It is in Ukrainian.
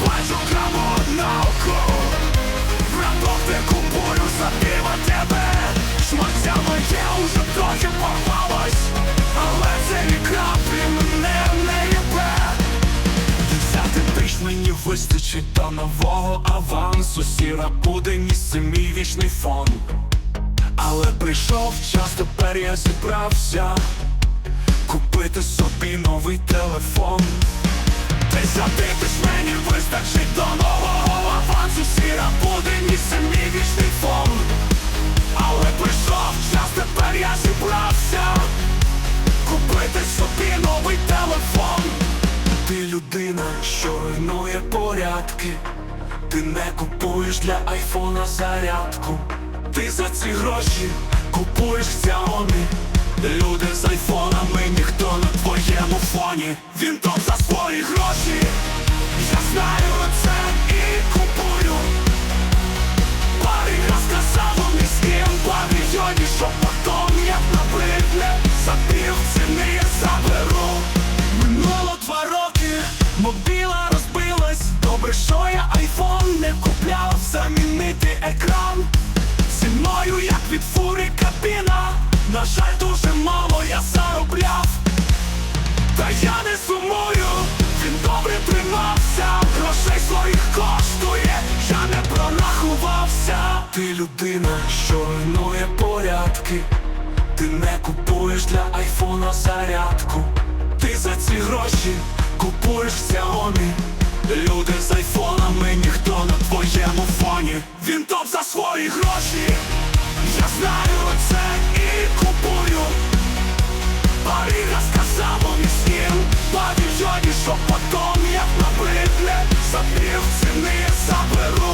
бачу кому на око. Продукти купую забіва тебе. Шмаття моє уже трохи порвалось. Але це ні краплі мене не їбе. Взяти тиш мені вистачить до нового авансу. Сіра буде місце мій вічний фон. Але прийшов час, тепер я зібрався. Купити собі новий телефон Десятити ж мені вистачить до нового авансу Сіра буде вічний фон. Але прийшов час, тепер я зібрався. Купити собі новий телефон. Ти людина, що руйнує порядки. Ти не купуєш для айфона зарядку. Ти за ці гроші купуєш Xiaomi. Люди з твоєму фоні Він топ за свої гроші. Я знаю це і купую. Парень розказав у міським павільйоні Що потом як набридне За пів я заберу. Минуло два роки, мобіла розбилась. Добре, що я айфон не купляв Замінити екран. Зі як від фури кабіна. На жаль, дуже Та я не сумую, він добре тримався. Грошей своїх коштує, я не пронахувався. Ти людина, що руйнує порядки. Ти не купуєш для айфона зарядку. Ти за ці гроші купуєш Xiaomi. Люди з айфонами, só pergunta.